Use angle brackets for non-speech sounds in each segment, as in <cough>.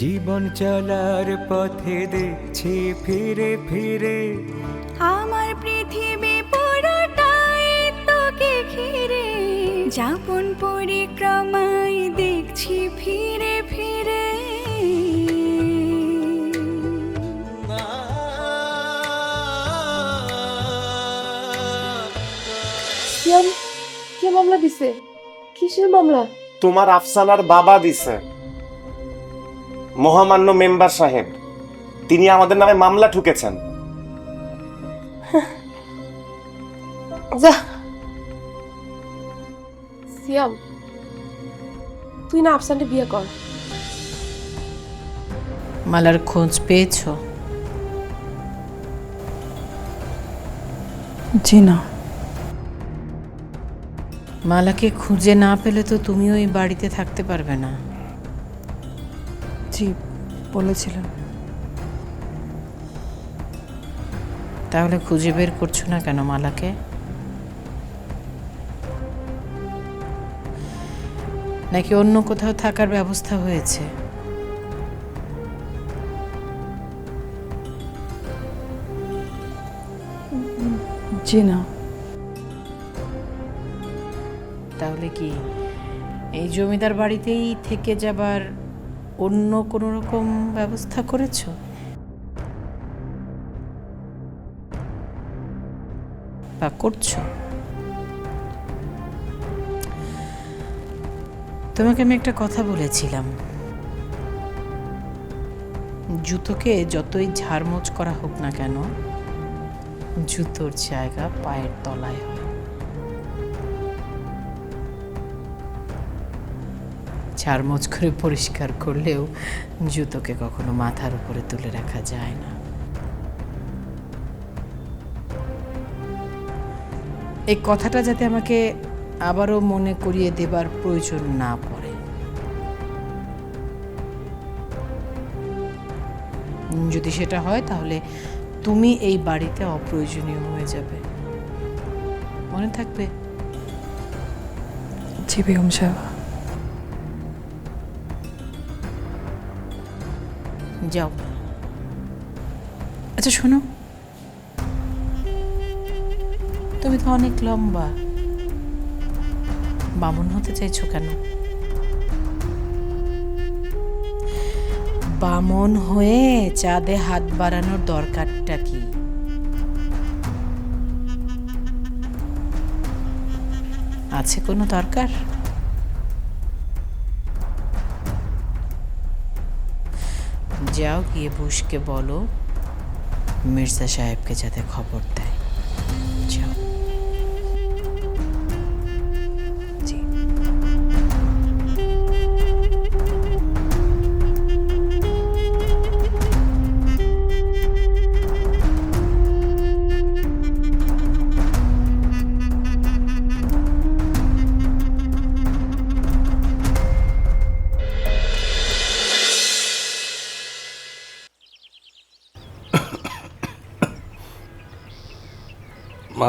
জীবন চলার পথে দেখছি ফিরে ফিরে। আমার পৃথিবী পুরোটাই তোকে ঘিরে। যাপন পরিক্রমায় দেখছি ফিরে ফিরে। কে মামলা দিছে? কিসের মামলা? তোমার আফসানার বাবা দিছে। মহামান্য মেম্বার সাহেব তিনি আমাদের নামে মামলা ঠুকেছেন। <laughs> যা। সিয়াম তুই না আফসানকে বিয়ে কর। মালার খোঁজ পেয়েছ? জি না। মালাকে খুঁজে না পেলে তো তুমিও এই বাড়িতে থাকতে পারবে না। বলেছিলেন। তাহলে খুঁজে বের করছ না কেন মালাকে? নাকি অন্য কোথাও থাকার ব্যবস্থা হয়েছে? জি না। তাহলে কি এই জমিদার বাড়িতেই থেকে যাবার অন্য কোনো রকম ব্যবস্থা করেছ? বা করছ? তোমাকে আমি একটা কথা বলেছিলাম। জুতোকে যতই ঝাড়মোচ করা হোক না কেন, জুতোর জায়গা পায়ের তলায় হয়। ঝাড়মোচ করে পরিষ্কার করলেও জুতোকে কখনো মাথার উপরে তুলে রাখা যায় না। এই কথাটা যাতে আমাকে আবারও মনে করিয়ে দেবার প্রয়োজন না পড়ে। যদি সেটা হয়, তাহলে তুমি এই বাড়িতে অপ্রয়োজনীয় হয়ে যাবে। মনে থাকবে? জি, বেগম সাহেব। যাও। আচ্ছা শোনো। তুমি তো অনেক লম্বা। বামন হতে চাইছো কেন? বামন হয়ে চাঁদে হাত বাড়ানোর দরকারটা কি? আছে কোনো দরকার? যাও গিয়ে বুশকে বলো মির্জা সাহেবকে যাতে খবর দেয়।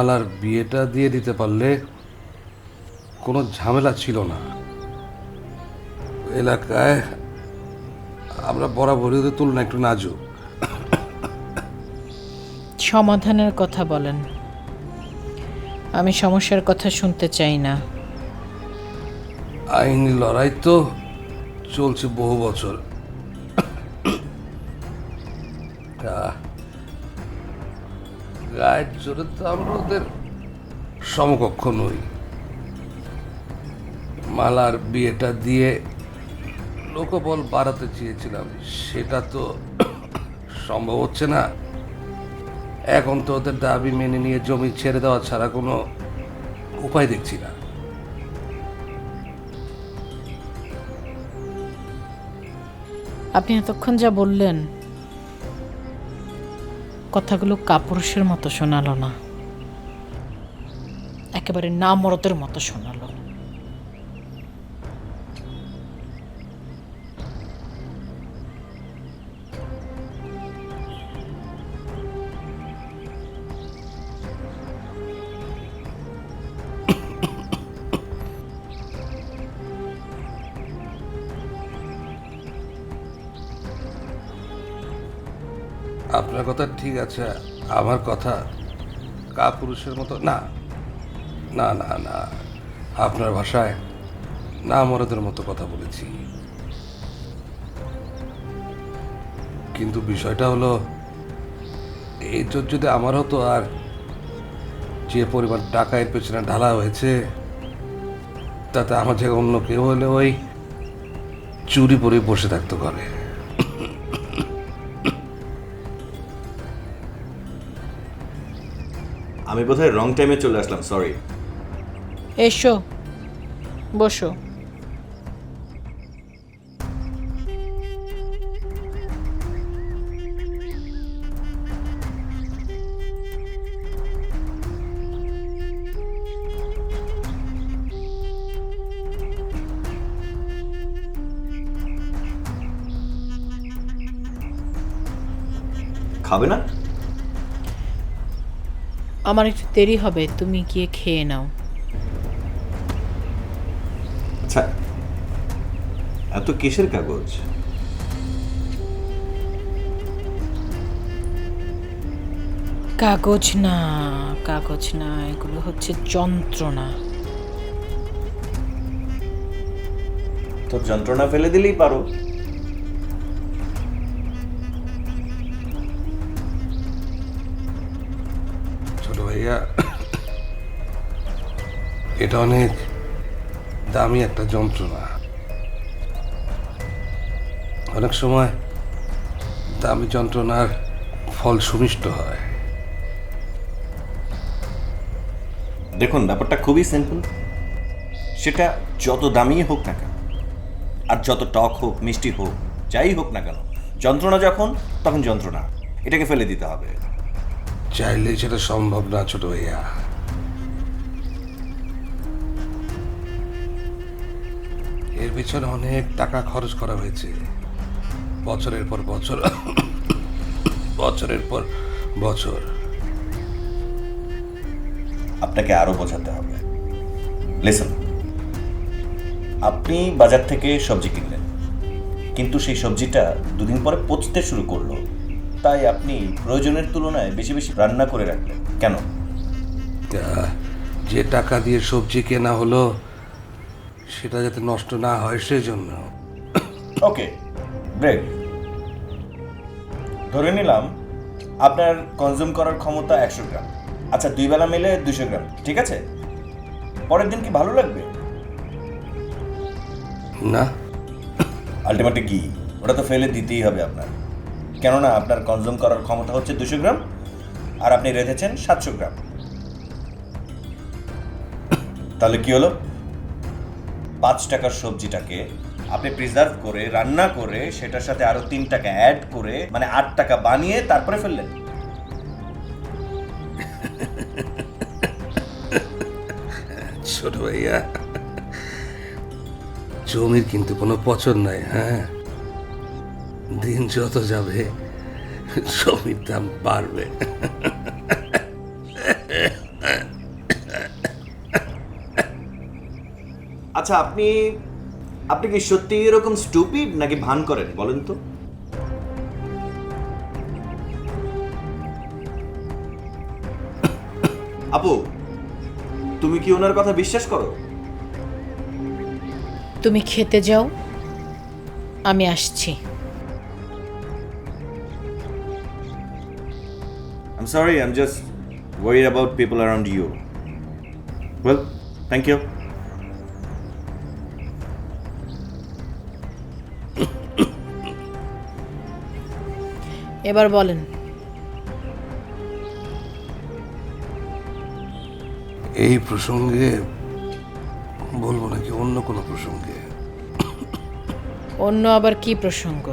মালার বিয়েটা দিয়ে দিতে পারলে কোনো ঝামেলা ছিল না। এলাকায় আমরা বরাবরই ওদের তুলনা একটু নাজুক। সমাধানের কথা বলেন। আমি সমস্যার কথা শুনতে চাই না। আইনি লড়াই তো চলছে বহু বছর। জোরে তো আমরা ওদের সমকক্ষ নই। মালার বিয়েটা দিয়ে লোকবল বাড়াতে চেয়েছিলাম, সেটা তো সম্ভব হচ্ছে না। এখন তো ওদের দাবি মেনে নিয়ে জমি ছেড়ে দেওয়া ছাড়া কোনো উপায় দেখছি না। আপনি এতক্ষণ যা বললেন কথাগুলো কাপুরুষের মতো শোনালো না। একেবারে না মরদের মতো শোনালো। আপনার কথা ঠিক আছে, আমার কথা কা পুরুষের মতো, না না না না, আপনার ভাষায় না মরদের মতো কথা বলেছি। কিন্তু বিষয়টা হলো, এই জোর যদি আমার হতো আর যে পরিমাণ টাকা এর পেছনে ঢালা হয়েছে, তাতে আমার জায়গায় অন্য কেউ হলে ওই চুরি পরে বসে থাকতো ঘরে। আমি বোধহয় রং টাইমে চলে আসলাম সরি এসো। বসো। খাবে না? আমার একটু দেরি হবে তুমি গিয়ে খেয়ে নাও। আচ্ছা এত কিসের কাগজ? কাগজ না কাগজ না এগুলো হচ্ছে যন্ত্রণা। তো যন্ত্রণা ফেলে দিলেই পারো। এটা অনেক দামি একটা যন্ত্রণা। অনেক সময় দামি যন্ত্রণার ফল সুমিষ্ট হয়। দেখুন ব্যাপারটা খুবই সিম্পল সেটা যত দামি হোক না কেন আর যত টক হোক মিষ্টি হোক যাই হোক না কেন যন্ত্রণা যখন তখন যন্ত্রণা। এটাকে ফেলে দিতে হবে। চাইলে সেটা সম্ভব না ছোট ভাইয়া। এর পিছনে অনেক টাকা খরচ করা হয়েছে। বছরের পর বছর বছরের পর বছর। আপনাকে আরও বোঝাতে হবে। লিসন আপনি বাজার থেকে সবজি কিনলেন কিন্তু সেই সবজিটা দুদিন পরে পচতে শুরু করল। তাই আপনি প্রয়োজনের তুলনায় বেশি বেশি রান্না করে রাখলেন। কেন? যে টাকা দিয়ে সবজি কেনা হলো সেটা যাতে নষ্ট না হয় সেজন্য। ওকে ব্রেক ধরে নিলাম আপনার কনজিউম করার ক্ষমতা একশো গ্রাম। আচ্ছা দুই বেলা মিলে দুশো গ্রাম ঠিক আছে? পরের দিন কি ভালো লাগবে? না। আলটিমেটলি কি? ওটা তো ফেলে দিতেই হবে আপনার। কেননা আপনার কনজিউম করার ক্ষমতা হচ্ছে দুশো গ্রাম আর আপনি রেখেছেন সাতশো গ্রাম। তাহলে কি হলো? পাঁচ টাকার সবজিটাকে আপনি প্রিজার্ভ করে, রান্না করে, সেটার সাথে আরও তিন টাকা অ্যাড করে মানে আট টাকা বানিয়ে তারপরে ফেললেন। ছোট ভাইয়া, জমির কিন্তু কোনো পচন নাই হ্যাঁ? দিন যত যাবে, জমির দাম বাড়বে। আচ্ছা আপনি আপনি কি সত্যি এরকম স্টুপিড নাকি ভান করেন বলেন তো আপু তুমি কি ওনার কথা বিশ্বাস করো তুমি খেতে যাও আমি আসছি I'm sorry, I'm just worried about people around you. Well, thank you. এবার বলেন। এই প্রসঙ্গে বলব নাকি অন্য কোনো প্রসঙ্গে? অন্য আবার কি প্রসঙ্গ?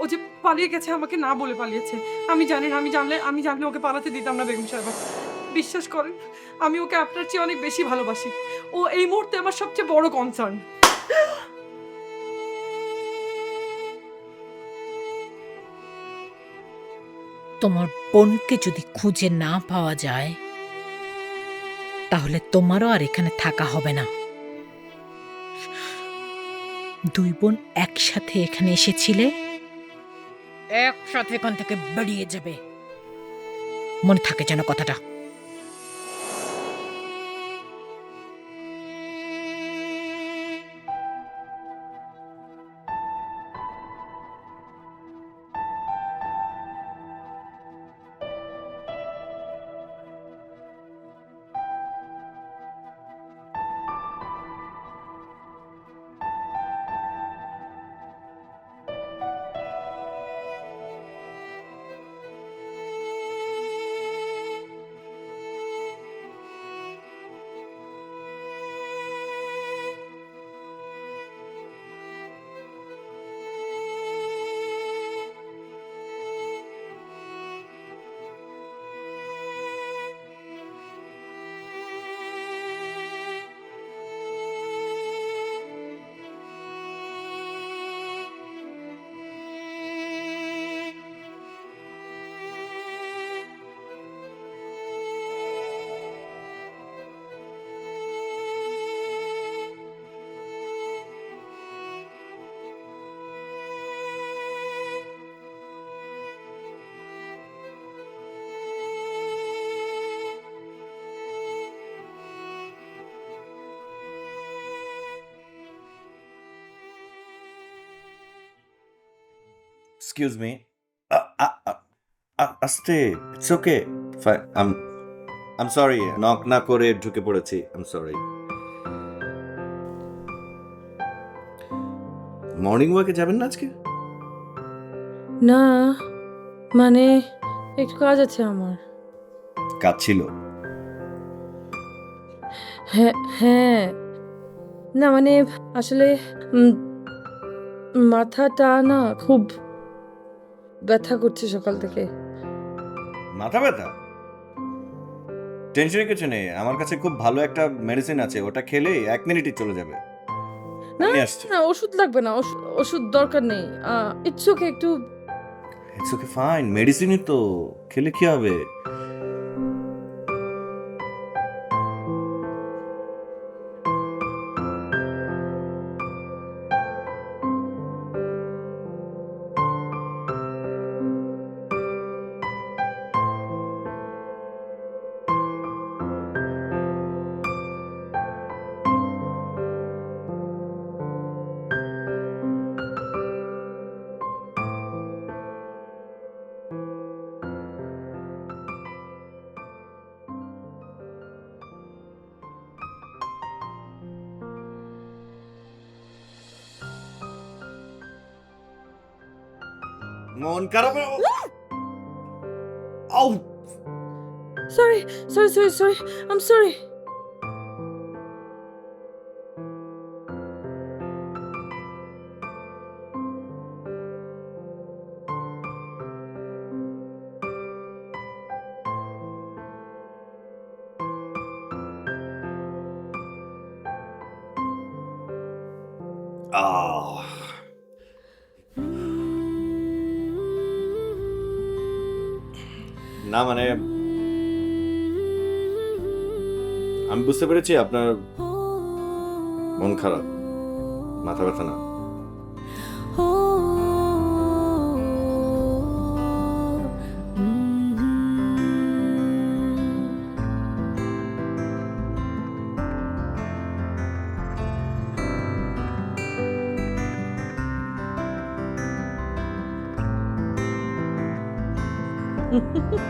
ও যে পালিয়ে গেছে আমাকে না বলে পালিয়েছে। আমি জানি না, আমি জানলে আমি জানলে ওকে পালাতে দিতাম না বেগম সাহেব। বিশ্বাস করেন, আমি ওকে আপনার চেয়ে অনেক বেশি ভালোবাসি। ও এই মুহূর্তে আমার সবচেয়ে বড় কনসার্ন তোমার বোনকে যদি খুঁজে না পাওয়া যায়, তাহলে তোমারও আর এখানে থাকা হবে না। দুই বোন একসাথে এখানে এসেছিলে? একসাথে এখান থেকে বেরিয়ে যাবে। মনে থাকে যেন কথাটা। এক্সকিউজ মি আস্তে it's okay um um sorry knock না করে ঢুকে পড়েছি. আম সরি মর্নিং ওয়াকে যাবেন না আজকে? না মানে একটু কাজ আছে আমার। কাজ ছিল। হ্যাঁ হ্যাঁ। না মানে আসলে মাথাটা না খুব ব্যথা করছে সকাল থেকে। মাথা ব্যথা? টেনশনের কিছু নেই। আমার কাছে খুব ভালো একটা মেডিসিন আছে। ওটা খেলে এক মিনিটই চলে যাবে। না আসছি। না ওষুধ লাগবে না। ওষুধ- ওষুধ দরকার নেই। ইটস ওকে একটু ইটস ওকে ফাইন মেডিসিনই তো। খেলে কি হবে? মন খারাপ আউ sorry sorry sorry sorry um sorry ah না মানে আমি বুঝতে পেরেছি আপনার মন খারাপ মাথা ব্যথা না। লা কুমো আমার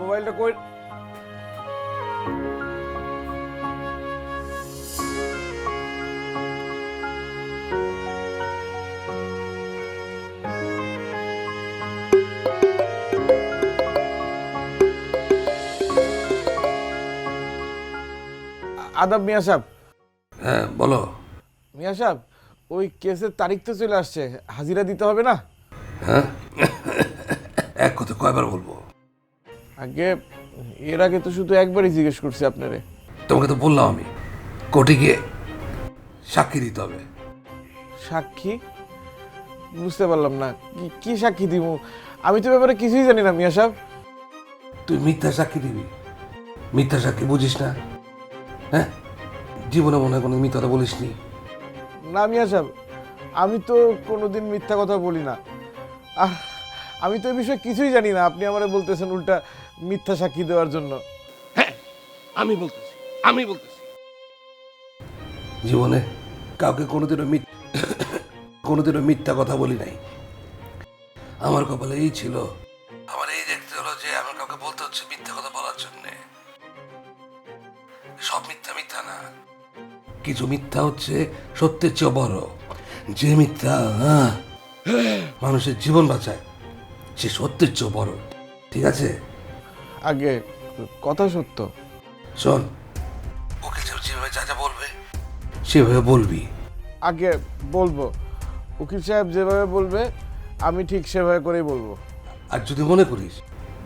মোবাইলটা কই আদাব মিয়া সাহেব। হ্যাঁ বলো। মিয়া সাহেব ওই কেসের তারিখ তো চলে আসছে হাজিরা দিতে হবে না? হ্যাঁ। এক কথা কয়বার বলব? আগে এর আগে তো শুধু একবারই জিজ্ঞেস করছি আপনারে। তোমাকে তো বললাম আমি কোর্টে গিয়ে সাক্ষী দিতে হবে। সাক্ষী? বুঝতে পারলাম না কি কি সাক্ষী দিব? আমি তো ব্যাপারে কিছুই জানি না মিয়া সাহেব। তুই মিথ্যা সাক্ষী দিবি। মিথ্যা সাক্ষী বুঝিস না। হ্যাঁ? জীবনে মনে হয় কোনো মিথ্যা কথা বলিসনি। না মিয়া সাহেব আমি তো কোনোদিন মিথ্যা কথা বলি না। আহ, আমি তো এই বিষয়ে কিছুই জানি না। আপনি আমারে বলতেছেন উল্টা মিথ্যা সাক্ষী দেওয়ার জন্য। হ্যাঁ আমি বলতেছি আমি বলতেছি। জীবনে কাউকে কোনোদিনও মিথ কোনোদিনও মিথ্যা কথা বলি নাই। আমার কপালে এই ছিল কিছু মিথ্যা হচ্ছে সত্যের চেয়ে বড়। যে মিথ্যা আহ, মানুষের জীবন বাঁচায় সে সত্যের চেয়ে বড়। ঠিক আছে? আগে কথা সত্য। শোন ওকে যেভাবে যা যা বলবে সেভাবে বলবি। আগে বলব উকিল সাহেব যেভাবে বলবে আমি ঠিক সেভাবে করেই বলব। আর যদি মনে করিস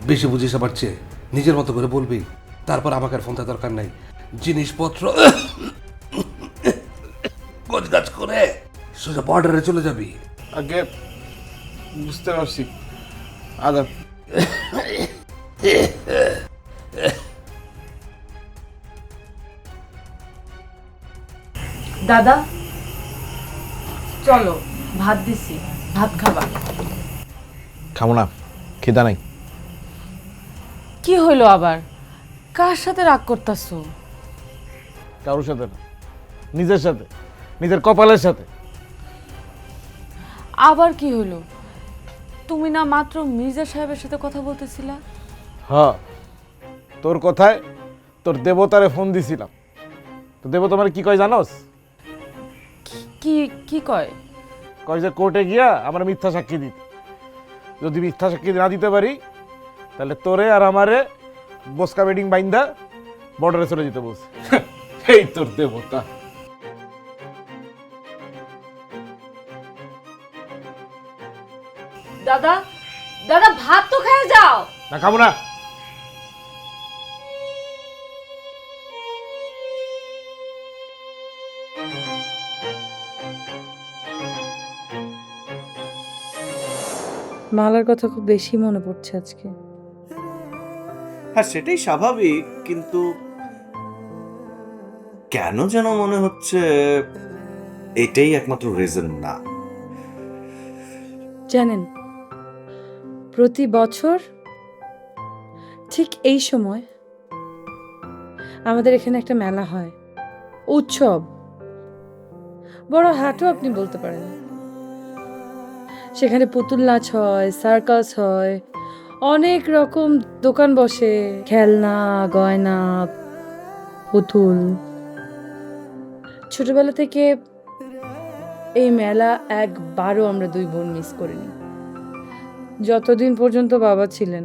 বেশি বুঝিস আবার চেয়ে নিজের মতো করে বলবি তারপর আমাকে আর ফোনটা দরকার নাই। জিনিসপত্র গাছ করে সোজা বর্ডারে চলে যাবি। আগে বুঝতে পারছি। আদাব দাদা চলো ভাত দিছি ভাত খাবা। খাব না খিদা নাই। কি হইল আবার? কার সাথে রাগ করতাছো? কারোর সাথে না নিজের সাথে। নিজের কপালের সাথে। আবার কি হলো? তুমি না মাত্র মির্জা সাহেবের সাথে কথা বলতেছিলা? হ তোর কথায় তোর দেবতারে ফোন দিছিলাম। তো দেবতা মানে কি কয় জানোস? কি কি কয়? কয় যে কোর্টে গিয়া আমার মিথ্যা সাক্ষী দিতে। যদি মিথ্যা সাক্ষী না দিতে পারি তাহলে তোরে আর আমারে বসকা বেডিং বাইন্দা বর্ডারে চলে যেতে বলছে। <laughs> এই তোর দেবতা। দাদা দাদা ভাত তো খেয়ে যাও। না খাব না। মালার কথা খুব বেশি মনে পড়ছে আজকে। হ্যাঁ সেটাই স্বাভাবিক কিন্তু কেন যেন মনে হচ্ছে এটাই একমাত্র রিজন না। জানেন প্রতি বছর ঠিক এই সময় আমাদের এখানে একটা মেলা হয়, উৎসব। বড় হাটও আপনি বলতে পারেন। সেখানে পুতুল নাচ হয়, সার্কাস হয়, অনেক রকম দোকান বসে, খেলনা, গয়না, পুতুল। ছোটবেলা থেকে এই মেলা একবারও আমরা দুই বোন মিস করিনি। যতদিন পর্যন্ত বাবা ছিলেন।